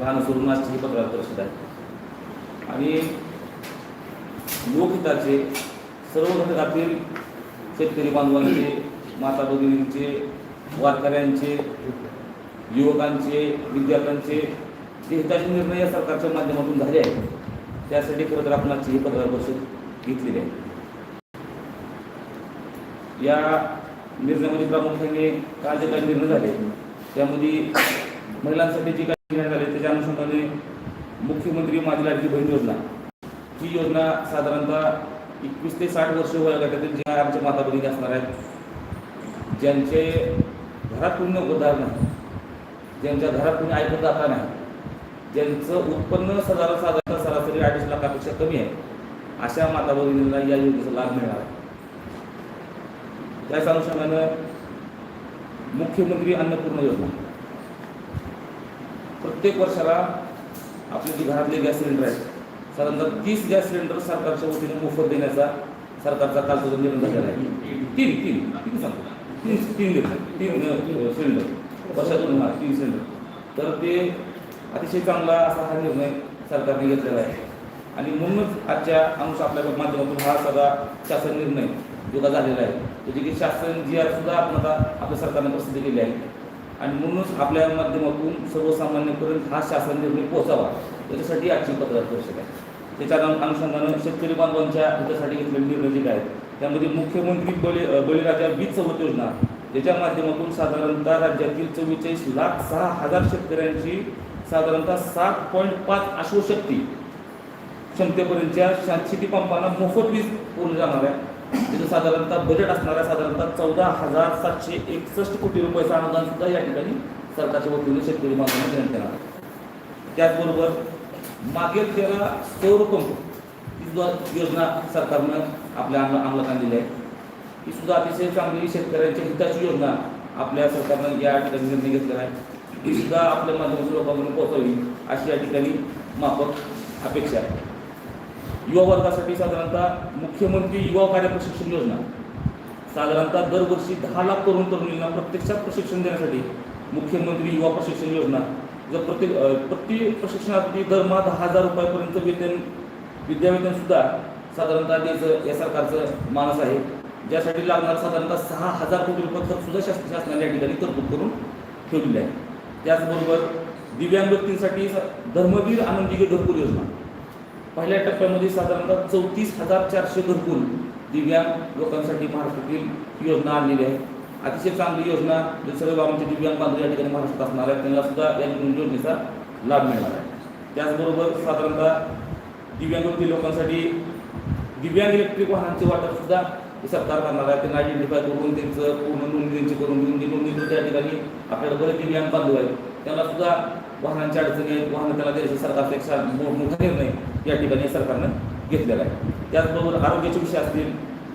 राहणं सोडून आजची ही पत्रकार परिषद आहे. आणि लोकहिताचे सर्व घटकातील शेतकरी बांधवांचे माता भगिनींचे वारकऱ्यांचे युवकांचे विद्यार्थ्यांचे जे हिताचे निर्णय या सरकारच्या माध्यमातून झाले आहेत त्यासाठी खरं तर आपण आजची ही पत्रकार परिषद घेतलेली आहे. या निर्णयामध्ये प्रामुख्याने काल जे काही निर्णय झाले त्यामध्ये महिलांसाठी जी काही घेण्यात आली त्याच्या अनुषंगाने मुख्यमंत्री माझी लाडकी बहीण योजना. ही योजना साधारणतः एकवीस ते साठ वर्ष वयोगटातील ज्या आमच्या माता भगिनी असणार आहेत ज्यांचे घरात पूर्ण उदाहरण नाही ज्यांच्या घरात कोणी ऐकत जाता नाही ज्यांचं उत्पन्न साधारण साधारण सरासरी अडीच लाखापेक्षा कमी आहे अशा माता भगिनींना या योजनेचा लाभ मिळणार आहे. त्याच अनुषंगानं मुख्यमंत्री अन्नपूर्ण योजना. प्रत्येक वर्षाला आपले जे घरातले गॅस सिलेंडर आहेत साधारणतः तीस गॅस सिलेंडर सरकारच्या वतीने मोफत देण्याचा सरकारचा कालचा जो निर्णय झालेला आहे. तीन तीन तीन सांगतो. तीन तीन निर्णय तीन सिलेंडर. वर्षातून हा तीन सिलेंडर. तर ते अतिशय चांगला असा हा निर्णय सरकारने घेतलेला आहे. आणि म्हणूनच आजच्या अंश आपल्या माध्यमातून हा सगळा शासन निर्णय जो का झालेला आहे त्याची की शासन जी आर सुद्धा आपण आता आपल्या सरकारने प्रसिद्ध केली आहे आणि म्हणूनच आपल्या माध्यमातून सर्वसामान्यपर्यंत हा शासन निर्णय पोहोचावा. त्याच्यासाठी आजची पत्रकार परिषद आहे. त्याच्या अनुषंगानं शेतकरी बांधवांच्या हितासाठी घेतलेले निर्णय जे आहेत, त्यामध्ये मुख्यमंत्री बळी बळीराजा वीज चौथ योजना त्याच्या माध्यमातून साधारणतः राज्यातील चव्वेचाळीस लाख सहा हजार शेतकऱ्यांची साधारणतः सात पॉईंट पाच अश्वशक्ती क्षमतेपर्यंतच्या शा- शेती पंपांना मोफत वीज पुरवली जाणार आहे. तिथं साधारणतः बजेट असणाऱ्या साधारणतः चौदा हजार सातशे एकसष्ट कोटी रुपयाचं अनुदान सुद्धा या ठिकाणी सरकारच्या वतीने शेतकरी बांधवांना देण्यात येणार आहे. त्याचबरोबर मागेल त्याला सौर पंप ही सुद्धा योजना सरकारनं आपल्या अंमलात आणलेली आहे. ही सुद्धा अतिशय चांगली शेतकऱ्यांच्या हिताची योजना आपल्या सरकारनं या ठिकाणी निर्णय घेतलेला आहे. ही सुद्धा आपल्या माध्यमातून लोकांपर्यंत पोहोचावी अशी या ठिकाणी माफक अपेक्षा आहे. युवा वर्गासाठी साधारणतः मुख्यमंत्री युवा कार्य प्रशिक्षण योजना. साधारणतः दरवर्षी दहा लाख तरुण तरुणींना प्रत्यक्षात प्रशिक्षण देण्यासाठी मुख्यमंत्री युवा प्रशिक्षण योजना. जर प्रत्येक प्रत्येक प्रति प्रशिक्षणार्थी दरमहा दहा हजार रुपयापर्यंत वेतन विद्यावेतनसुद्धा साधारणतः द्यायचं या सरकारचं मानस आहे. ज्यासाठी लागणार साधारणतः सहा हजार कोटी रुपये खर्चसुद्धा शास शासनाने या ठिकाणी तरतूद करून ठेवलेली आहे. त्याचबरोबर दिव्यांग व्यक्तींसाठी धर्मवीर आनंदी घरकुल योजना. पहिल्या टप्प्यामध्ये साधारणतः चौतीस हजार चारशे घरकुल दिव्यांग लोकांसाठी महाराष्ट्रातील योजना आणलेली आहे. अतिशय चांगली योजना जे सर्व आमचे दिव्यांग बांधव या ठिकाणी महाराष्ट्रात असणार आहेत. त्यांना सुद्धा या योजनेचा लाभ मिळणार आहे. त्याचबरोबर साधारणतः दिव्यांग लोकांसाठी दिव्यांग इलेक्ट्रिक वाहनांचे वाटप सुद्धा हे सरकार करणार आहे. त्यांना आयडेंटिफाय करून त्यांचं पूर्ण नोंदणी त्यांची करून घेऊन ती नोंदणी त्या ठिकाणी आपल्याला बरेच दिव्यांग बांधव आहेत. त्यांना सुद्धा वाहनांच्या अडचणी आहेत. वाहनं त्याला द्यायचं सरकारचा एक मोठा निर्णय या ठिकाणी सरकारनं घेतलेला आहे. त्याचबरोबर आरोग्याचे विषय असतील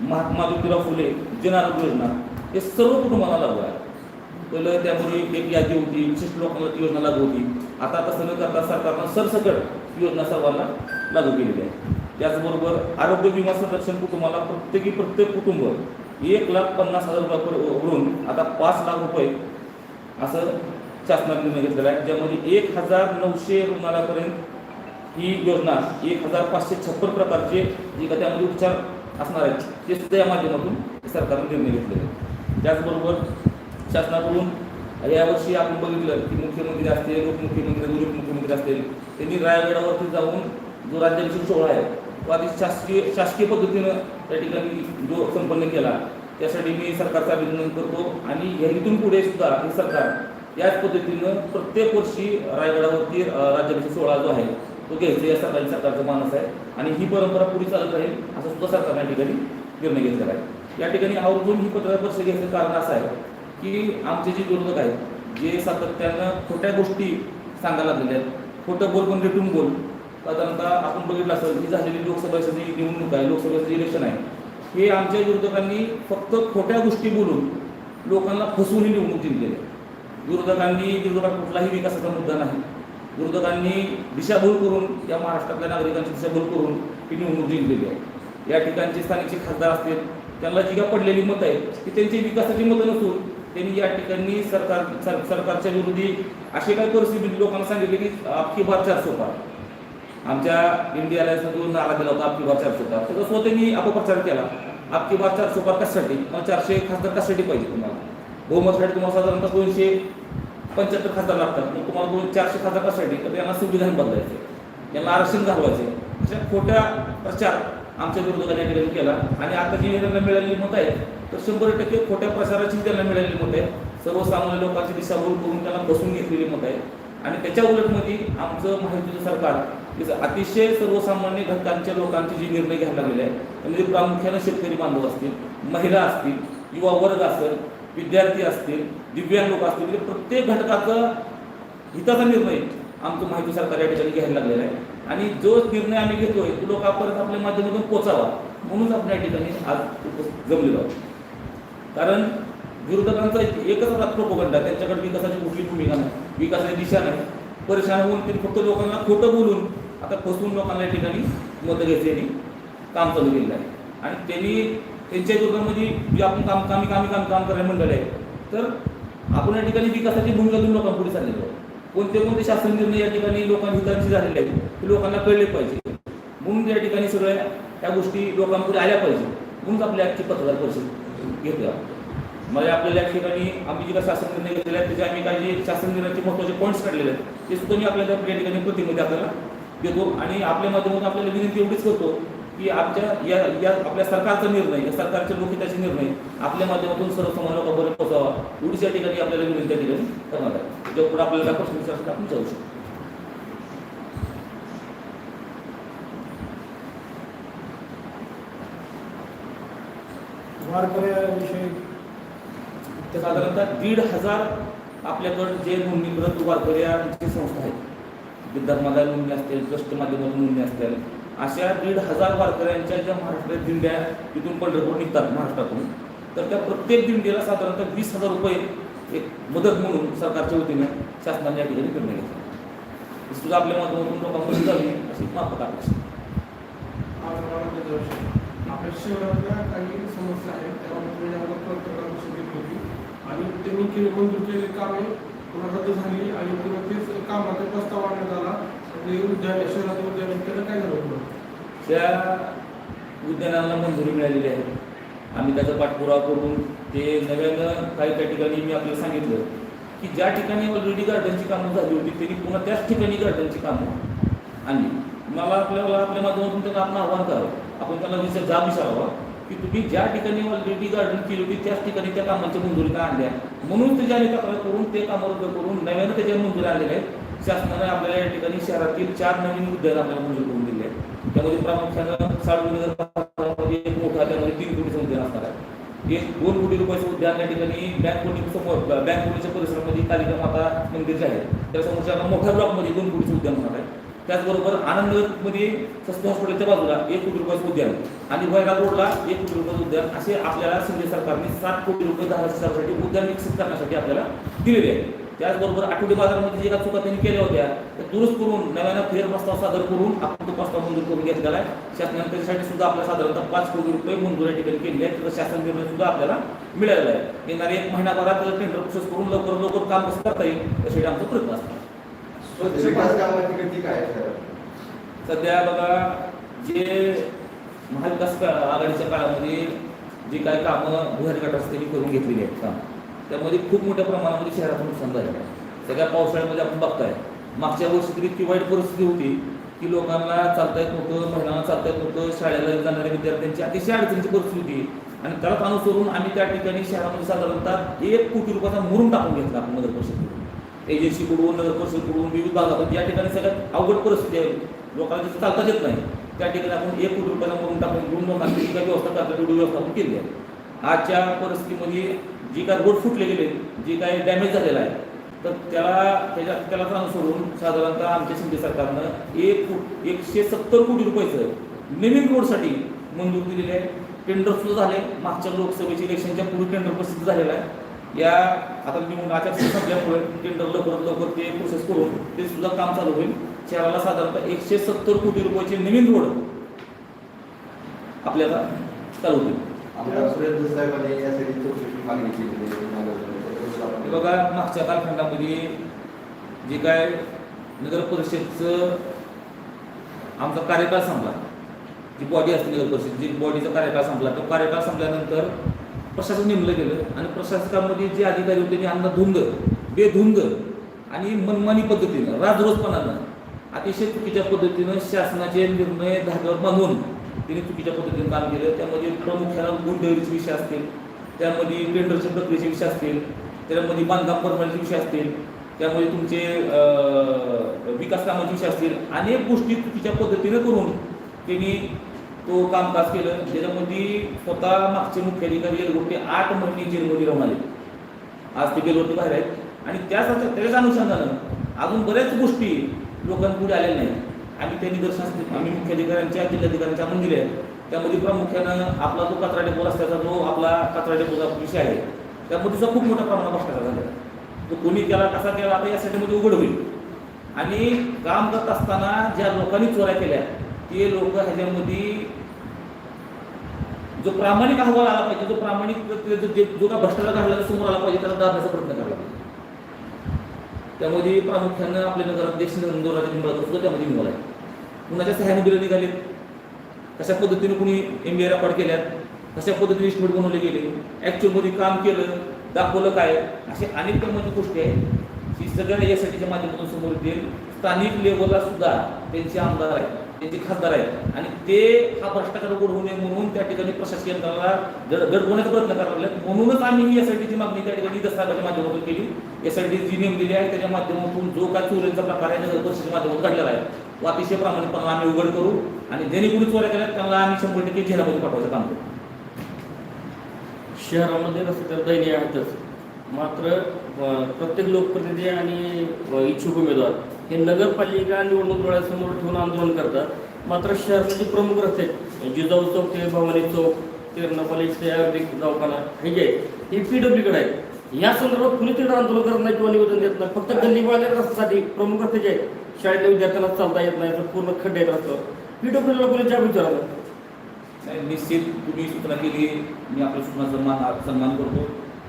महात्मा ज्योतिराव फुले जनआरोग्य योजना हे सर्व कुटुंबाला लागू आहे. पहिलं त्यामुळे एक यादी होती विशिष्ट लोकांना ती योजना लागू होती. आता तसं न करता सरकारनं सरसकट योजना सर्वांना लागू केलेली आहे. त्याचबरोबर आरोग्य विमा संरक्षण कुटुंबाला प्रत्येकी प्रत्येक कुटुंब एक लाख पन्नास हजार रुपयावरून आता पाच लाख रुपये असं शासनाने निर्णय घेतलेला आहे. ज्यामध्ये एक हजार नऊशे रुग्णालयापर्यंत ही योजना एक हजार पाचशे छप्पन प्रकारचे जे का त्यामध्ये उपचार असणार आहेत ते सुद्धा या माध्यमातून सरकारने निर्णय घेतलेले आहेत. त्याचबरोबर शासनाकडून यावर्षी आपण बघितलं की मुख्यमंत्री असतील उपमुख्यमंत्री उपमुख्यमंत्री असतील त्यांनी रायगडावरती जाऊन जो राज्याभिषेक सोहळा आहे तो आधी शासकीय शासकीय पद्धतीनं त्या ठिकाणी जो संपन्न केला. त्यासाठी मी सरकारचं अभिनंदन करतो आणि ह्या पुढे सुद्धा हे सरकार याच पद्धतीनं प्रत्येक वर्षी रायगडावरती राज्याभिषेक सोहळा जो आहे तो घ्यायचा या सरकारी सरकारचा मानस आहे. आणि ही परंपरा पुढे चालत राहील असं सुद्धा सरकारने या ठिकाणी निर्णय घेतलेला आहे. या ठिकाणी आवर्जून ही पत्रकार परिषद घ्यायचं कारण असं आहे की आमचे जे विरोधक आहेत जे सातत्यानं खोट्या गोष्टी सांगायला लागलेल्या आहेत खोटं बोल पण रिटून बोल साधारणतः आपण बघितलं असेल ही झालेली लोकसभेची जी निवडणूक आहे लोकसभेचं इलेक्शन आहे हे आमच्या विरोधकांनी फक्त खोट्या गोष्टी बोलून लोकांना फसवून ही निवडणूक जिंकलेली आहे. विरोधकांनी विरोधात कुठलाही विकासाचा मुद्दा नाही. विरोधकांनी दिशाभूल करून या महाराष्ट्रातल्या नागरिकांची दिशाभूल करून ही निवडणूक जिंकलेली आहे. या ठिकाणचे स्थानिकचे खासदार असतील त्यांना जी काय पडलेली मतं आहेत की त्यांची विकासाची मतं नसून त्यांनी या ठिकाणी सरकार सर- सरकारच्या विरोधी अशी काही परिस्थिती लोकांना सांगितले की आपकी बार चारशे पार. आमच्या इंडियाला जो नारा दिला होता आपकी बार चारशे पार तर स्वतः त्यांनी अपप्रचार केला. आपकी बार चारशे पार कशासाठी? किंवा चारशे खासदार कशासाठी पाहिजे तुम्हाला? बहुमतसाठी तुम्हाला साधारणतः दोनशे पंच्याहत्तर खासदार लागतात. मग तुम्हाला दोन चारशे खासदार कशासाठी तर यांना संविधान बदलायचे यांना आरक्षण घालवायचे अशा खोट्या प्रचार आमच्या विरोधकांनी या ठिकाणी केला. आणि आता जी त्यांना मिळालेली मत आहे तर शंभर टक्के खोट्या प्रचाराची त्यांना मिळालेली मत आहे सर्वसामान्य लोकांची दिशाभूल करून त्यांना बसून घेतलेली मत आहे आणि त्याच्या उलटमध्ये आमचं माहितीचं सरकार अतिशय सर्वसामान्य घटकांच्या लोकांचे जे निर्णय घ्यायला लागलेले आहे म्हणजे प्रामुख्याने शेतकरी बांधव असतील महिला असतील युवा वर्ग असेल विद्यार्थी असतील दिव्यांग लोक असतील म्हणजे प्रत्येक घटकाचं हिताचा निर्णय आमचं माहिती सरकार या ठिकाणी घ्यायला लागलेला आहे. आणि जो निर्णय आम्ही घेतोय तो लोकांपर्यंत आपल्या माध्यमातून पोचावा म्हणूनच आपण या ठिकाणी आज जमलेलो आहोत. कारण विरोधकांचा एकच प्रोपोगंडा त्यांच्याकडे विकासाची कुठली भूमिका नाही विकासाची दिशा नाही. परेशान होऊन त्यांनी फक्त लोकांना खोटं बोलून आता फसवून लोकांना या ठिकाणी मतं घ्यायचे काम चालू केलेलं आहे. आणि त्यांनी त्यांच्या दुर्गामध्ये जे आपण काम कामी कामी काम काम करायला मंडळ आहे. तर आपण या ठिकाणी विकासाची भूमिका घेऊन लोकांपुढे चाललेलो आहे कोणते कोणते शासन निर्णय या ठिकाणी लोकांची हितांशी झालेले आहेत ते लोकांना कळले पाहिजे. म्हणून या ठिकाणी सगळ्या त्या गोष्टी लोकांपुढे आल्या पाहिजे. म्हणून आपल्या आजची पत्रकार परिषद घेतल्या आपण मला आपल्याला या ठिकाणी आम्ही जे काही शासन निर्णय घेतलेले आहेत त्याचे आम्ही काही शासन निर्णयाचे महत्त्वाचे पॉईंट्स काढलेले आहेत. ते सुद्धा मी आपल्याला या ठिकाणी प्रतिमध्ये आपल्याला देतो आणि आपल्या माध्यमातून आपल्याला विनंती एवढीच करतो की आमच्या या या आपल्या सरकारचा निर्णय या सरकारच्या लोकहिताचे निर्णय आपल्या माध्यमातून सर्वसामान्य लोकांपर्यंत पोहोचावा एवढीच या ठिकाणी आपल्याला विनंती या ठिकाणी करणार आहे त्याच्या पुढे आपल्याला प्रश्न विचारतात आपण जाऊ शकतो वारकऱ्याविषयी साधारणतः दीड हजार आपल्याकडं जे नोंदणीकृत वारकऱ्यांची संस्था आहेत. धर्मादाय नोंदणी असतील ट्रस्ट माध्यमातून नोंदणी असतील अशा दीड हजार वारकऱ्यांच्या ज्या महाराष्ट्रात दिंड्या तिथून पंढरपूर निघतात महाराष्ट्रातून तर त्या प्रत्येक दिंडीला साधारणतः वीस हजार रुपये एक मदत म्हणून सरकारच्या वतीने शासनाने या ठिकाणी निर्णय घेतला. सुद्धा आपल्या माध्यमातून लोकांपर्यंत झाली अशी माफक अपेक्षा आपल्या शहरातल्या काही समस्या आहेत त्यामध्ये आम्हाला पत्रकार होती. आणि त्यांनी केले मंजूर केलेली कामे पुन्हा रद्द झाली आणि पुन्हा तेच कामाचा प्रस्ताव आणण्यात आला. काय झालं त्या उद्यानाला मंजुरी मिळालेली आहे. आम्ही त्याचा पाठपुरावा करून ते नव्यानं काही काही ठिकाणी मी आपल्याला सांगितलं की ज्या ठिकाणी ऑलरेडी गार्डनची कामं झाली होती त्यांनी पुन्हा त्याच ठिकाणी गार्डनची कामं आणली. मला आपल्याला आपल्या माध्यमातून त्यांना आपण आव्हान करावं. आपण त्यांना विचार जाब विचारावा की तुम्ही ज्या ठिकाणी ऑलरेडी गार्डन केली होती त्याच ठिकाणी त्या कामांच्या मंजुरी का आणल्या. म्हणून त्याच्या तक्रार करून ते कामं रद्द करून नव्यानं त्याच्या मंजुरी आलेल्या आहेत शासनाने आपल्याला या ठिकाणी शहरातील चार नवीन उद्यान आपल्याला मंजूर करून दिले आहेत. त्यामध्ये प्रामुख्यानं साठ भागामध्ये एक मोठा त्यामध्ये तीन कोटीचं उद्यान असणार आहे. एक दोन कोटी रुपयाचं उद्यान या ठिकाणी बँक कोटी समोर बँक कोटीच्या परिसरामध्ये कालिका माता मंदिर जे आहे त्यासमोरच्या मोठ्या ब्लॉकमध्ये दोन कोटीचं उद्यान होणार आहे. त्याचबरोबर आनंदमध्ये सस्ते हॉस्पिटलच्या बाजूला एक कोटी रुपयाचं उद्यान आणि भैरा रोडला एक कोटी रुपयाचं उद्यान असे आपल्याला संजय सरकारने सात कोटी रुपये दहा वर्षासाठी उद्यान विकसित करण्यासाठी आपल्याला दिलेले आहे. त्याचबरोबर आठवडे बाजारामध्ये जे काही चुका त्यांनी केल्या होत्या त्या दुरुस्त करून नव्यानं फेर प्रस्ताव सादर करून आपण तो प्रस्ताव मंजूर करून घेतलेला आहे. शासनाने त्याच्यासाठी सुद्धा आपल्याला साधारणतः पाच कोटी रुपये मंजूर या ठिकाणी केलेले आहेत. त्याचा शासन निर्णय सुद्धा आपल्याला मिळालेला आहे. येणारे एक महिनाभरात टेंडर प्रोसेस करून लवकर लवकर काम कसं करता येईल यासाठी आमचा प्रयत्न आहे सर? सध्या बघा जे महाविकास आघाडीच्या काळामध्ये जी काही कामं भुयारी गटास त्यांनी करून घेतलेली आहेत काम त्यामध्ये खूप मोठ्या प्रमाणामध्ये शहराचं नुकसान झालेलं आहे. सगळ्या पावसाळ्यामध्ये आपण बघताय. मागच्या वर्षी तरी इतकी वाईट परिस्थिती होती की लोकांना चालता येत नव्हतं महिलांना चालता येत नव्हतं शाळेला जाणाऱ्या विद्यार्थ्यांची अतिशय अडचणीची परिस्थिती होती. आणि त्याला अनुसरून आम्ही त्या ठिकाणी शहरामध्ये साधारणतः एक कोटी रुपयाचा मुरून टाकून घेतला आपण नगर परिषद एजन्सीकडून नगर परिषदकडून विविध भागातून. या ठिकाणी सगळ्यात अवघड परिस्थिती आहे. लोकांना तिथे चालताच येत नाही त्या ठिकाणी आपण एक कोटी रुपयाला मुरून टाकून घेऊन लोकांची व्यवस्था करता व्यवस्थापन व्यवस्था आपण केली आहे. आजच्या परिस्थितीमध्ये जी काय रोड फुटले गेले जे काय डॅमेज झालेला आहे तर त्याला त्याच्या त्यालाच सोडून साधारणतः आमच्या शिंदे सरकारनं एक एकशे सत्तर कोटी रुपयाचं नवीन रोडसाठी मंजूर दिलेले आहे. टेंडर सुद्धा झाले. मागच्या लोकसभेच्या इलेक्शनच्या पूर्वी टेंडर प्रसिद्ध झालेला आहे. या आता निवडून आचारसंहिता संपल्यामुळे टेंडर लवकरात लवकर ते प्रोसेस करून ते सुद्धा काम चालू होईल. शहराला साधारणतः एकशे सत्तर कोटी रुपयाचे नवीन रोड आपल्याला चालू होईल आमदार साहेबांनी यासाठी मागणी केलेली आहे. हे बघा मागच्या कालखंडामध्ये जे काय नगर परिषदचं आमचा कार्यकाळ संपला जी बॉडी असते नगर परिषद जी बॉडीचा कार्यकाळ संपला तो कार्यकाळ संपल्यानंतर प्रशासन नेमलं गेलं आणि प्रशासकामध्ये जे अधिकारी होते त्यांना धुंग बेधुंग आणि मनमानी पद्धतीनं राजरोजपणानं अतिशय चुकीच्या पद्धतीनं शासनाचे निर्णय धाग्यावर बांधून तिने चुकीच्या पद्धतीने काम केलं. त्यामध्ये प्रामुख्यानं गुंडगिरीचे विषय असतील. त्यामध्ये टेंडरच्या प्रक्रियेचे विषय असतील. त्यामध्ये बांधकाम परवानगीचे विषय असतील. त्यामध्ये तुमचे विकास कामाचे विषय असतील. अनेक गोष्टी चुकीच्या पद्धतीनं करून त्यांनी तो कामकाज केलं. त्याच्यामध्ये स्वतः मागचे मुख्याधिकारी गोष्टी आठ महिने जेलमध्ये राहून आले. आज ते गेलवरती बाहेर आहेत. आणि त्याच त्याच्याच अनुषंगानं अजून बऱ्याच गोष्टी लोकांपुढे आलेल्या नाहीत. आम्ही त्या निदर्शनास आम्ही मुख्याधिकाऱ्यांच्या जिल्हाधिकाऱ्यांच्या आपण दिल्या आहेत त्यामध्ये प्रामुख्यानं आपला जो कचरा डेपो रस्त्याचा जो आपला कचरा डेपोचा विषय आहे त्यामध्ये खूप मोठ्या प्रमाणात भ्रष्टाचार झालेला आहे. तो कोणी केला कसा केला आता यासाठी मध्ये उघड होईल. आणि काम करत असताना ज्या लोकांनी चोऱ्या केल्या ते लोक ह्याच्यामध्ये जो प्रामाणिक अहवाल आला पाहिजे जो प्रामाणिक जो- जो- का भ्रष्टाचार घडला तो समोर आला पाहिजे त्याला दाबण्याचा प्रयत्न करायला पाहिजे त्यामध्ये प्रामुख्यानं आपले नगराध्यक्ष नंदोराचे निंबाळकर सुद्धा त्यामध्ये निघाला आहे कुणाच्या सहाय्याने बिलं निघालेत? कशा पद्धतीने कुणी एम बी ए रेकॉर्ड केल्यात? कशा पद्धतीने इस्टिमेट बनवले गेले? ॲक्च्युअलमध्ये काम केलं दाखवलं काय? असे अनेक प्रमाणाच्या गोष्टी आहेत ही सगळ्या यासाठीच्या माध्यमातून समोर येतील. स्थानिक लेवलला सुद्धा त्यांचे आमदार आहेत त्यांचे खासदार आहेत. आणि ते हा भ्रष्टाचार उघड होऊ नये म्हणून त्या ठिकाणी प्रशासकीय यंत्रणाला दड दडवण्याचा प्रयत्न करायला लागला म्हणूनच आम्ही ही एसआयटीची मागणी त्या ठिकाणी दस्तावेजाच्या माध्यमातून केली. एसआयटी जी नेमलेली आहे त्याच्या माध्यमातून जो काय चोरीचा प्रकार आहे नगर परिषदेच्या माध्यमातून घडलेला आहे. व अतिशय प्रामाणिकपणे आम्ही उघड करू आणि ज्यांनी चोऱ्या केल्या त्यांना आम्ही शंभर टक्के जेलामध्ये पाठवायचं काम करू. शहरामध्ये रस्ते तर दयनीय आहेतच मात्र प्रत्येक लोकप्रतिनिधी आणि इच्छुक उमेदवार हे नगरपालिका निवडणूक डोळ्यासमोर ठेवून आंदोलन करतात. मात्र शहराचे प्रमुख रस्ते आहेत, जिजाऊ चौक ते भवानी चौक तिरणापाली ते आयुर्वेदिक दवाखाना हे जे हे पी डब्ल्यूकडे आहे या संदर्भात कुणी आंदोलन करत नाही किंवा निवेदन देत नाही. फक्त गल्लीवाल्या रस्त्यासाठी प्रमुख रस्ते जे आहेत शाळेतल्या विद्यार्थ्यांना चालता येत नाही तर पूर्ण खड्डे येत रस्त्यावर. मी डब्ल्यूला कोणी जाब विचारलं नाही निश्चित तुम्ही सूचना केली मी आपल्या सूचना सन्मान सन्मान करतो.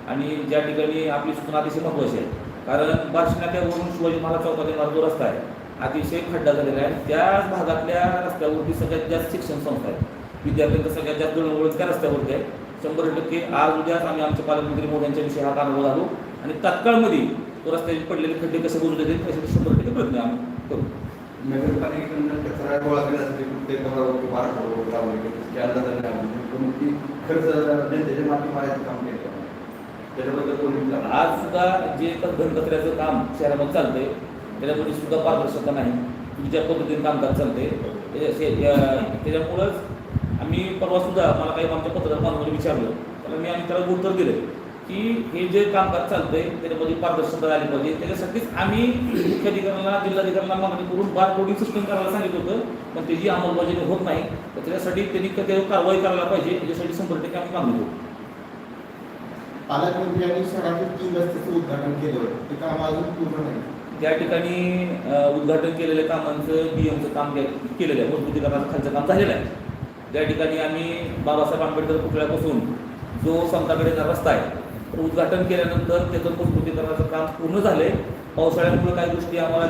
आणि ज्या ठिकाणी आपली सूचना अतिशय महत्त्वाची आहे. कारण बार्शीनाक्यावरून शिवाजी महाराज चौकात येणारा जो रस्ता आहे अतिशय खड्डा झालेला आहे. त्याच भागातल्या रस्त्यावरती सगळ्यात जास्त शिक्षण संस्था आहेत. विद्यार्थ्यांचं सगळ्यात जास्त दळणवळण त्या रस्त्यावरती आहे. शंभर टक्के आज उद्याच आम्ही आमच्या पालकमंत्री मोदींच्या विषयी हा कानावर आलो आणि तात्काळमध्ये तो रस्त्याचे पडलेले खड्डे कसे बोलू देतील त्यासाठी शंभर टक्के प्रयत्न आम्ही. करू नगरपालिकेकडनं कचरा गोळा करण्यासाठी प्रत्येक घरावरती बारा करोड लावले त्याची अंदाज नाही की म्हणजे खर्च म्हणजे जनतेच्या माती मारायचं काम केलं. त्याच्याबद्दल कोणी आज सुद्धा जे घनकचऱ्याचं काम शहरामध्ये चालतंय त्याच्यामध्ये सुद्धा पारदर्शकता नाही. तुम्ही ज्या पद्धतीने कामकाज चालते त्याच्यामुळंच आम्ही परवा सुद्धा मला काही आमच्या पत्रकार बांधवांनी विचारलं. त्याला मी आम्ही त्याला उत्तर दिलं की हे जे कामकाज चालतंय त्याच्यामध्ये पारदर्शकता आली पाहिजे. त्याच्यासाठीच आम्ही मुख्याधिकाऱ्यांना जिल्हाधिकाऱ्यांना मागणी करून बार कोडिंग सिस्टम करायला सांगितलं होतं पण त्याची अंमलबजावणी होत नाही. तर त्याच्यासाठी त्यांनी त्याच्यावर कारवाई करायला पाहिजे. त्याच्यासाठी शंभर टक्के आम्ही मागणी करू. पालकमंत्री शहरातील तीन रस्त्याचं उद्घाटन केलं होतं. ते काम अजून पूर्ण नाही. त्या ठिकाणी उद्घाटन केलेल्या कामांचं बीएमचं काम के- केलेलं आहे. मजबूतीकरणाचं खालचं काम झालेलं आहे. त्या ठिकाणी आम्ही बाबासाहेब आंबेडकर पुतळ्यापासून जो समताकडे रस्ता आहे तर उद्घाटन केल्यानंतर त्याचं मजबूतीकरणाचं काम पूर्ण झालंय. पावसाळ्यामुळे काही गोष्टी आम्हाला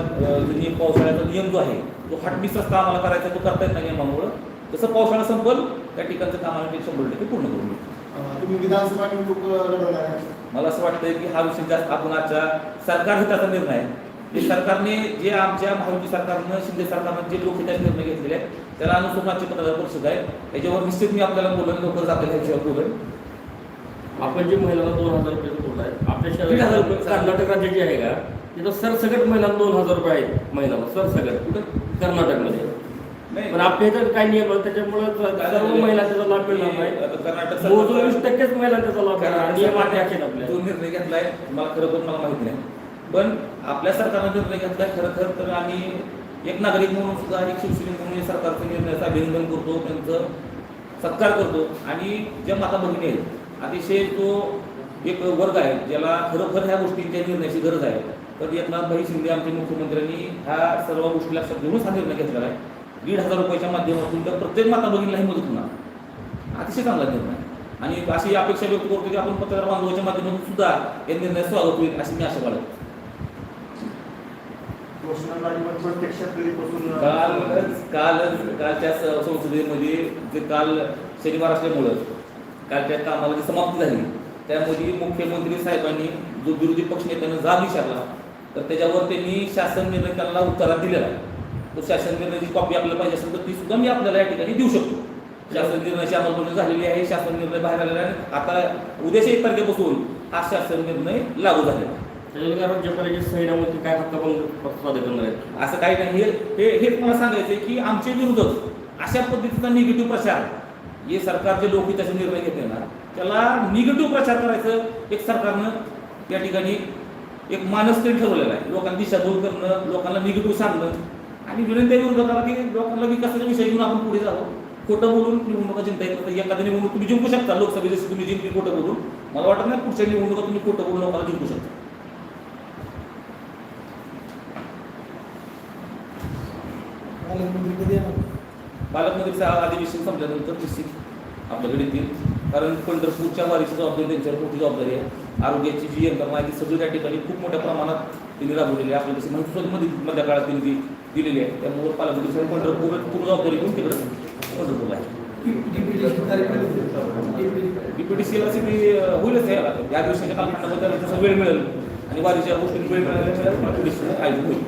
नियम पावसाळ्याचा नियम जो आहे तो हटमिस रस्ता आम्हाला करायचा तो करता येत नाही नियमामुळं जसं पावसाळा संपल त्या ठिकाणचं काम आम्ही ते शंभर टक्के पूर्ण करून तुम्ही विधानसभा निवडणूक आहे. मला असं वाटतंय की हा विषय जास्त आपण आजच्या सरकार हिताचा निर्णय आहे. सरकारने जे आमच्या महायुती सरकारनं शिंदे सरकारनं जे लोकहिताचे निर्णय घेतलेले आहेत त्याला अनुसरून आजची पत्रकार परिषद आहे. त्याच्यावर निश्चित मी आपल्याला बोलन लवकरच आपल्याला ह्याच्यावर बोलन. आपण जे महिलांना दोन हजार रुपये बोलत आहे आपल्या शहरात रुपये. कर्नाटक राज्य जे आहे का? तिथं सरसकट महिलांना दोन हजार रुपये आहेत महिन्याला सरसकट. कुठं? कर्नाटकमध्ये. नाही. पण आपल्या इथं काही नियम आहे त्याच्यामुळे काय सर्व महिला त्याचा लाभ मिळणार नाही. आता कर्नाटक मोजून वीस सरकारचा- टक्केच महिला त्याचा लाभ मिळणार नियम आहे आपल्या. जो निर्णय घेतलाय. मला खरं तर मला माहिती नाही. पण आपल्या सरकारनं निर्णय घेतलाय खरं खरं तर आम्ही एक नागरिक म्हणून सुद्धा एक शिवसैनिक म्हणून या सरकारच्या निर्णयाचं अभिनंदन करतो. त्यांचं सत्कार करतो. आणि ज्या माता भगिनी आहेत अतिशय तो एक वर्ग आहे ज्याला खरोखर ह्या गोष्टींच्या निर्णयाची गरज आहे. तर एकनाथभाई शिंदे आमचे मुख्यमंत्र्यांनी ह्या सर्व गोष्टी लक्षात घेऊनच हा निर्णय घेतलेला आहे. दीड हजार रुपयाच्या माध्यमातून त्या प्रत्येक माता भगिनीला ही मदत होणार. अतिशय चांगला निर्णय. आणि अशी अपेक्षा व्यक्त करतो की आपण पत्रकार बांधवाच्या माध्यमातून सुद्धा या निर्णय स्वागत होईल अशी मी आशा बाळगतो. काल कालच कालच्या संसदेमध्ये जे काल शनिवार असल्यामुळं कालच्या कामाला जी समाप्ती झाली. त्यामध्ये मुख्यमंत्री साहेबांनी जो विरोधी पक्षनेत्यानं जाब विचारला तर त्याच्यावर त्यांनी शासन निर्णय त्यांना उत्तरात दिलेला तो शासन निर्णयाची कॉपी आपल्याला पाहिजे असेल तर ती सुद्धा मी आपल्याला या ठिकाणी देऊ शकतो. शासन निर्णयाची अंमलबजावणी झालेली आहे शासन निर्णय बाहेर आलेला आहे. आता उद्याच्या एक तारखेपासून हा शासन निर्णय लागू झालेला आहे. काय असं काही नाही. हे हे हेच मला सांगायचं की आमचे विरोधक अशा पद्धतीचा निगेटिव्ह प्रचार हे सरकार जे त्याचे निर्णय घेते ना त्याला निगेटिव्ह प्रचार करायचं एक सरकारनं या ठिकाणी एक मानस तरी ठरवलेला आहे. लोकांना दिशाभूल करणं लोकांना निगेटिव्ह सांगणं आणि विनंती आहे विरोधकाला की लोकांना विकासाचा विषय घेऊन आपण पुढे जावं. खोटं बोलून निवडणुका जिंकता येत नाही. एखाद्या निवडणूक तुम्ही जिंकू शकता. लोकसभेत जशी तुम्ही जिंकली खोटं बोलून. मला वाटत नाही पुढच्या निवडणुका तुम्ही खोटं बोलून लोकांना जिंकू शकता. पालकमंत्री अधिवेशन संपल्यानंतर निश्चित आपल्याकडे येतील. कारण पंढरपूरच्या वारीची जबाबदारी त्यांच्यावर मोठी जबाबदारी आहे. आरोग्याची जी यंत्रणा आहे ती सगळी त्या ठिकाणी खूप मोठ्या प्रमाणात त्यांनी राबवलेली आहे. आपल्या तशी माहिती मध्ये मधल्या काळात त्यांनी ती दिलेली आहे. त्यामुळे पालकमंत्री साहेब पंढरपूर पूर्ण जबाबदारी घेऊन तिकडे पंढरपूरला आहे बीपीडीसीला मी होईलच आहे. या दिवसाच्या कालखंडामध्ये त्याला वेळ मिळेल. आणि वारीच्या गोष्टी वेळ मिळाल्यामुळे बीपीडीसी आयोजित होईल.